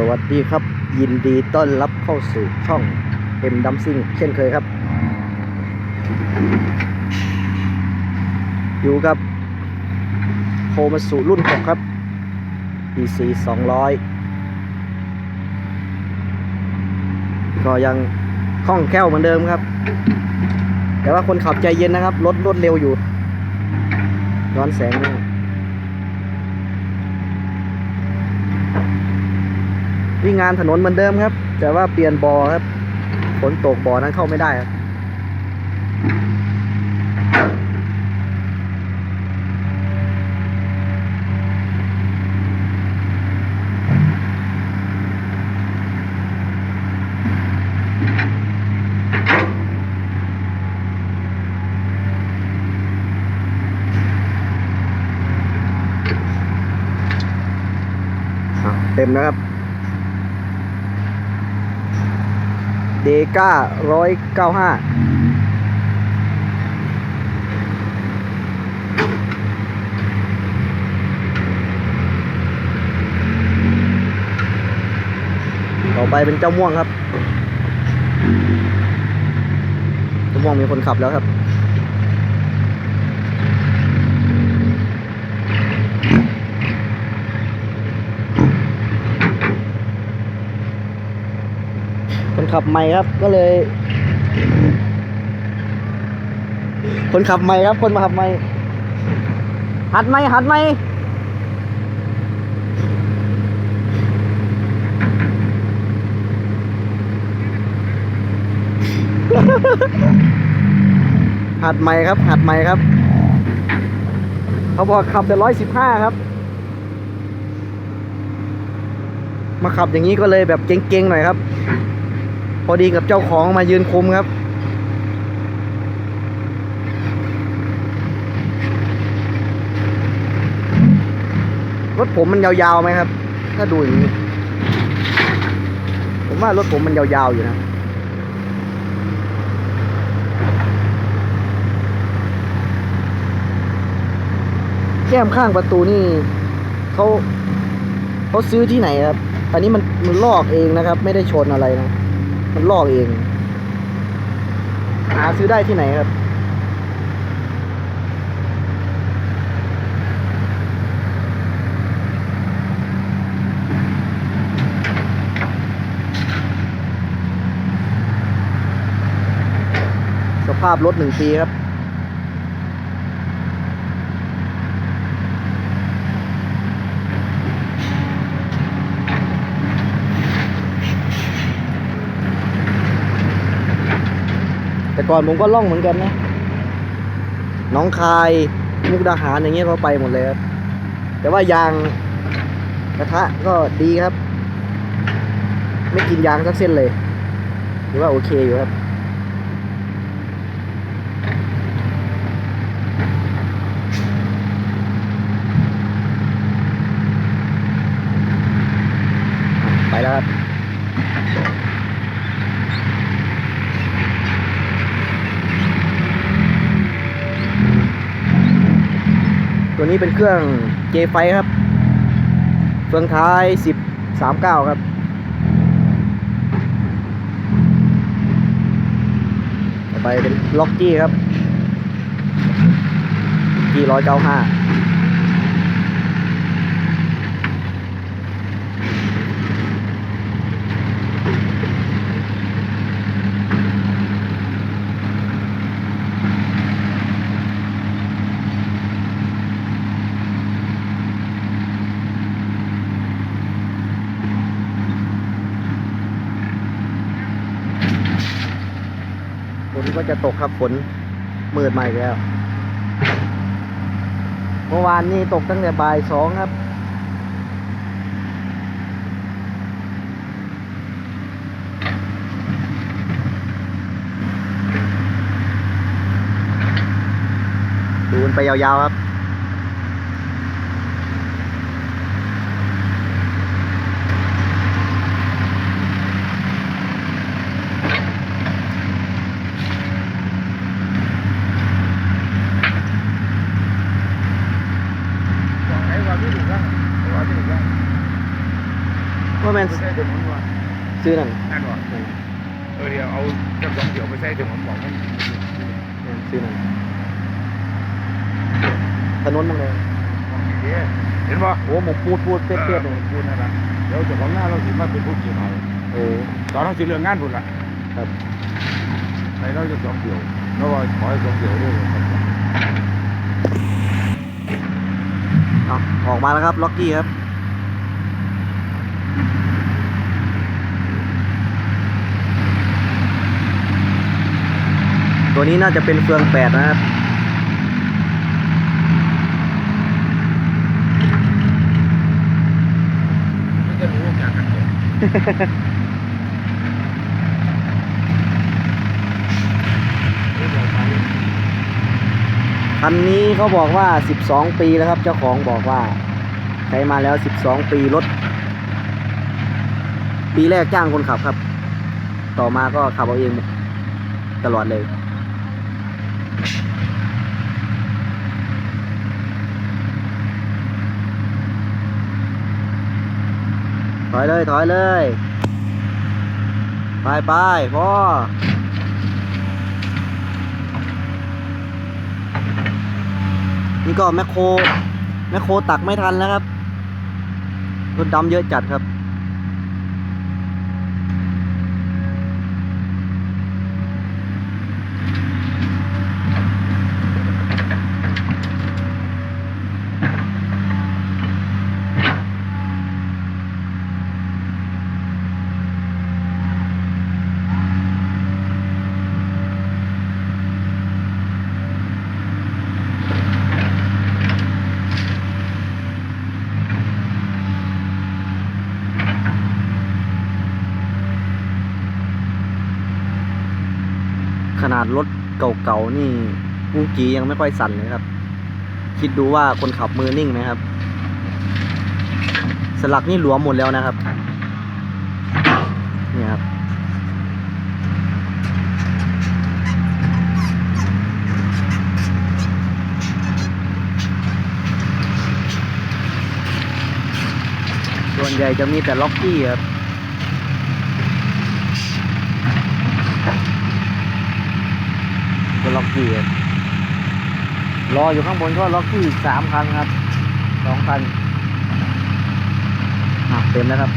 สวัสดีครับ ยินดีต้อนรับเข้าสู่ช่องเอ็มดัมซิงเช่นเคยครับ อยู่กับโคมาสู่รุ่น6ครับ PC 200 ก็ยังคล่องแคล่วเหมือนเดิมครับ แต่ว่าคนขับใจเย็นนะครับ รถรถเร็วอยู่ย้อนแสงนี่ งงานถนนเหมือนเดิมครับ แต่ว่าเปลี่ยนบอครับฝนตกบอนั้นเข้าไม่ได้ครับเต็มนะครับ เดก้าร้อยเก้าห้าต่อไปเป็นเจ้าม่วงครับ เจ้าม่วงมีคนขับแล้วครับ คนขับใหม่ครับก็เลย คนขับใหม่ครับ คนมาขับใหม่หัดไหมหัดไหมหัดใหม่ครับหัดใหม่ครับ เขาบอกขับแต่ร้อยสิบห้าครับ มาขับอย่างนี้ก็เลยแบบเก่งๆหน่อยครับ พอดีกับเจ้าของมายืนคุมครับ รถผมมันยาวๆไหมครับ ถ้าดูอย่างนี้ ผมว่ารถผมมันยาวๆอยู่นะแก้มข้างประตูนี่เขาเขาซื้อที่ไหนครับ อันนี้มันมันลอกเองนะครับ ไม่ได้ชนอะไรนะ มันลอกเอง หาซื้อได้ที่ไหนครับสภาพรถหนึ่งปีครับ แต่ก่อนผมก็ล่องเหมือนกันนะน้องคายมุกดาหารอย่างเงี้ยก็ไปหมดเลยครับแต่ว่ายางกระทะก็ดีครับ ไม่กินยางสักเส้นเลยถือว่าโอเคอยู่ครับไปแล้วครับ ตัวนี้เป็นเครื่อง J ไฟครับเฟืองท้าย10 39ครับ ต่อไปเป็นล็อกกี้ครับกี้ร้อยเก้าห้า ก็จะตกครับฝนมืดใหม่แล้ว เมื่อวานนี้ตกตั้งแต่บ่ายสองครับ ดูมันไปยาวๆครับ ว่าแมนนไปใส่ถนนว่ะซื้อนั่นนั่นว่ะเออเดี๋ยวเอาจักสองเดี๋ยวไปใส่ถนนบอกมันแม่นซื้อนั่นถนนมันเลยเห็นป่ะโอ้หมกปูดปูดเปี้ยเปี้ยเลยพูดนั่นละเดี๋ยวเจ้าของงานเราสิมาเป็นผู้ขี่ให้โอ้ตอนเราสิเรื่องงานพุ่นละครับไปเราจะสองเดี่ยวแล้วว่าขอให้สองเดี่ยวด้วย เอาออกมาแล้วครับล็อกกี้ครับตัวนี้น่าจะเป็นเฟืองแปดนะครับมันจะรู้จากกันเนี่ย คันนี้เขาบอกว่า 12 ปีแล้วครับ เจ้าของบอกว่า ใช้มาแล้ว 12 ปีรถ ปีแรกจ้างคนขับครับ ต่อมาก็ขับเอาเองตลอดเลยถอยเลยถอยเลย ไปไปพ่อ นี่ก็แมคโครแมคโครตักไม่ทันแล้วครับรถดำเยอะจัดครับ นาดรถเก่าๆนี่กูจียังไม่ค่อยสั่นเลยครับ คิดดูว่าคนขับมือนิ่งไหมครับ สลักนี่หลวมหมดแล้วนะครับเนี่ยครับส่วนใหญ่จะมีแต่ล็อกกี้ครับ ล็อกกี้รออยู่ข้างบนก็ล็อกกี้อีกสามคันครับสองคันเต็มแล้วครับ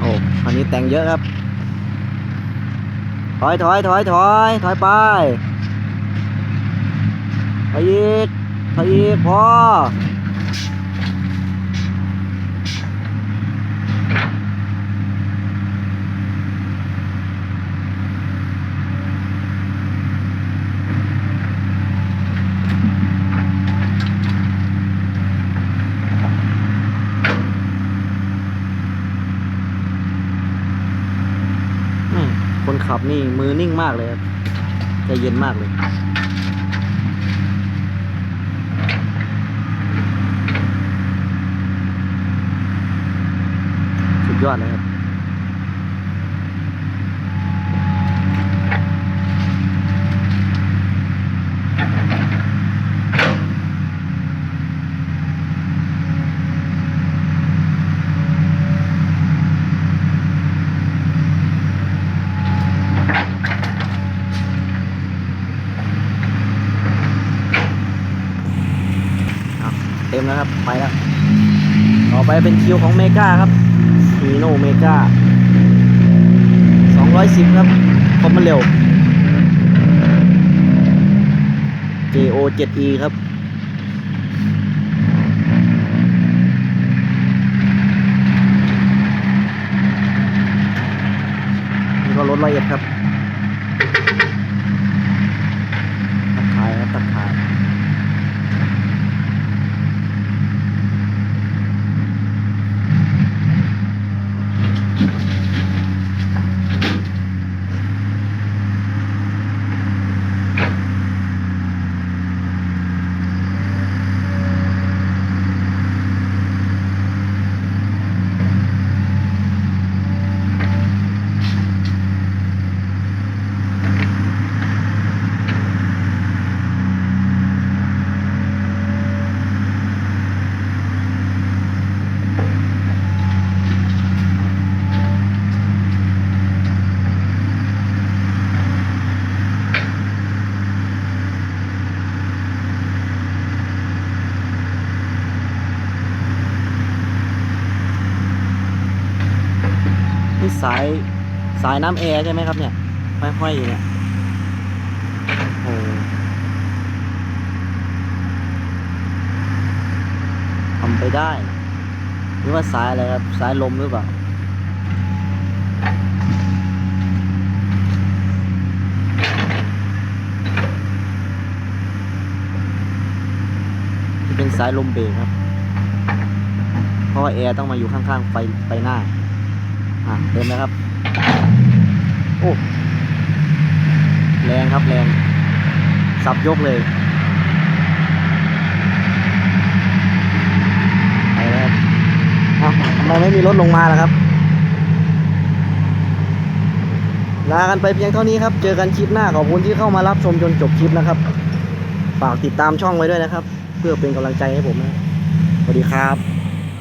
โอ้คันนี้แต่งเยอะครับ ถอยถอยถอยถอยถอยไป ถอยอีกถอยอีกพออืมคนขับนี่มือนิ่งมากเลยครับใจเย็นมากเลย ยอดเลยครับเอาเต็มแล้วครับ ไปแล้ว ต่อไปเป็นคิวของเมกาครับ ฮีโนเมกา210 ครับคอมมันเร็ว JO 7E ครับนี่ก็รถละเอียดครับ สายสายน้ำแอร์ใช่ไหมครับเนี่ยห้อยๆอยู่เนี่ยโอ้ทำไปได้ หรือว่าสายอะไรครับ สายลมหรือเปล่าเป็นสายลมเบรกครับ เพราะว่าแอร์ต้องมาอยู่ข้างๆไฟไฟหน้า อะเติมนะครับ โอ้แรงครับแรงสับยกเลยไปแล้วครับเอ้าทำไมไม่มีรถลงมาล่ะครับลากันไปเพียงเท่านี้ครับ เจอกันคลิปหน้าขอบคุณที่เข้ามารับชมจนจบคลิปนะครับ ฝากติดตามช่องไว้ด้วยนะครับ เพื่อเป็นกำลังใจให้ผมนะ สวัสดีครับ